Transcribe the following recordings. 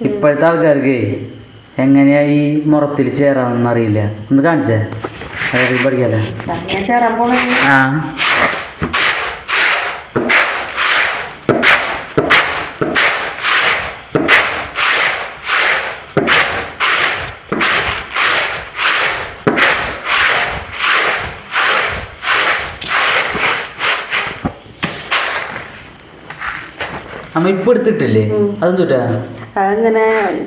ഇപ്പോഴത്തെ ആൾക്കാർക്ക് എങ്ങനെയാ ഈ മുറത്തിൽ ചേരാന്നറിയില്ല ഒന്ന് കാണിച്ചേ. പഠിക്കാല്ലേ? ആ. അമ്മ ഇപ്പൊ എടുത്തിട്ടില്ലേ? അതെന്തുട്ടാ അങ്ങനെ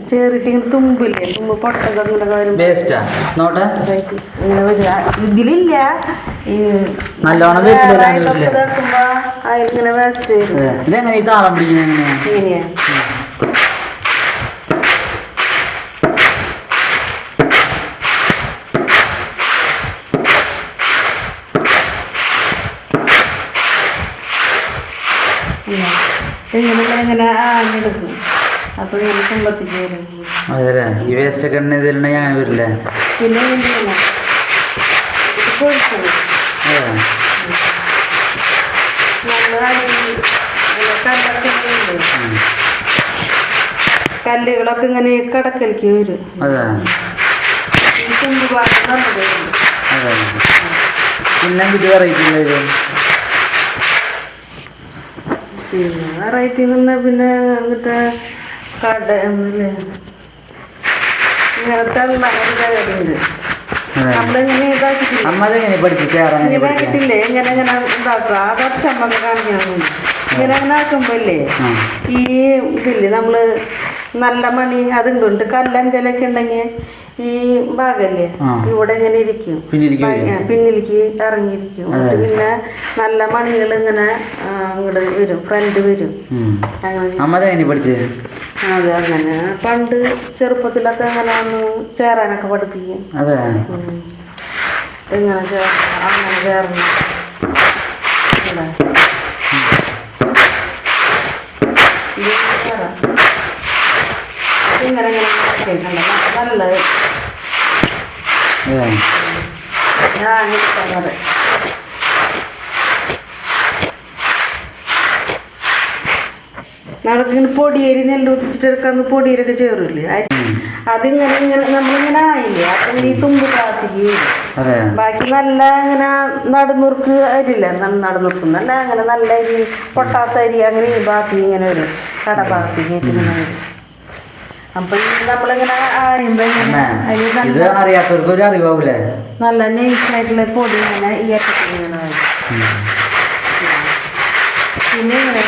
ചേറിട്ടിങ്ങനെ തുമ്പില്ലേ? തുമ്പ് പൊട്ടൊക്കെ ഇങ്ങനെ വരും വേസ്റ്റാ നോട്ടെ. ഇങ്ങനെ വരും. ആ, ഇതിലില്ല. നല്ലോണം പറ്റില്ല. ഇതാക്കുമ്പോ അതിലിങ്ങനെ വേസ്റ്റ് ഇതെങ്ങനെ ഈ താളം പിടിക്കുന്നത് ഇങ്ങനെയാ. ഇങ്ങനെ. ഇങ്ങനെ ഇങ്ങനെ ഇങ്ങനെ ആഞ്ഞെടുക്കും അപ്പൊ ഇങ്ങനെ തുമ്പത്തേക്ക് വരും. അതെ ഈ വേസ്റ്റ് ഒക്കെ എണ്ണ ഇതിലുണ്ടെങ്കിൽ അങ്ങനെ വരില്ലേ? പിന്നെ കല്ലുകളൊക്കെ ഇങ്ങനെ കടക്കലേക്ക് വരും. അതെ. പിന്നെ വെറൈറ്റി പിന്നെ വെറൈറ്റി നിന്ന് പിന്നെ എന്നിട്ട് കട എന്നില്ലേ? ഇങ്ങനത്തെ കാര്യമുണ്ട് ഇതാക്കിട്ടില്ലേ? ഇങ്ങനെ ഇങ്ങനെ ഇതാക്കുക. അത് അച്ചമ്മ കാണിക്കണം ഇങ്ങനെ അങ്ങനെ ആക്കുമ്പോല്ലേ ആ. ഈ ഇതില്ലേ നമ്മൾ നല്ല മണി അതുകൊണ്ട് കല്ലഞ്ചലൊക്കെ ഉണ്ടെങ്കിൽ ഈ ഭാഗല്ലേ? ഇവിടെ ഇങ്ങനെ ഇരിക്കും. പിന്നിലേക്ക് ഇറങ്ങിയിരിക്കും. പിന്നെ നല്ല മണികൾ ഇങ്ങനെ അങ്ങോട്ട് ഇങ്ങോട്ട് വരും. ഫ്രണ്ട് വരും. അങ്ങനെ. അതെ അങ്ങനെ. പണ്ട് ചെറുപ്പത്തിലൊക്കെ അങ്ങനെ ഒന്ന് ചേരാനൊക്കെ പഠിപ്പിക്കും. അതെ. ചേർന്ന് അങ്ങനെ ചേർന്ന് ഇതാ. ഇത് ചേരാം. ഇങ്ങനെ ഇങ്ങനെ ആക്കിയിട്ടുണ്ട്. നല്ല അതെ ഞാൻ ഇഷ്ടമാണ് നമ്മൾക്ക് ഇങ്ങനെ പൊടിയേരി നെല്ല് പൊടിയേരൊക്കെ ചേറില്ലേ? അരി. അതിങ്ങനെ ഇങ്ങനെ നമ്മളിങ്ങനെ ആയില്ലേ? അപ്പം ഈ തുമ്പ് കാത്തിരിക്കും. ബാക്കി നല്ല ഇങ്ങനെ നടുന്നുറുക്ക് അരിയില്ല? നടുന്നുറുക്ക് നല്ല അങ്ങനെ നല്ല അരി പൊട്ടാത്ത അരി അങ്ങനെ ഈ ഇങ്ങനെ വരും. കട ഭാഗത്തേക്ക് ഇങ്ങനെ വരും അപ്പൊ നമ്മളിങ്ങനെ അരി ഇത് അറിയാത്തവർക്ക് ഒരു അറിവാവൂലേ? നല്ല നൈസായിട്ടുള്ള പൊടി ഇങ്ങനെ ഈ അറ്റത്തിൽ ഇങ്ങനെ പിന്നെ ഇങ്ങനെ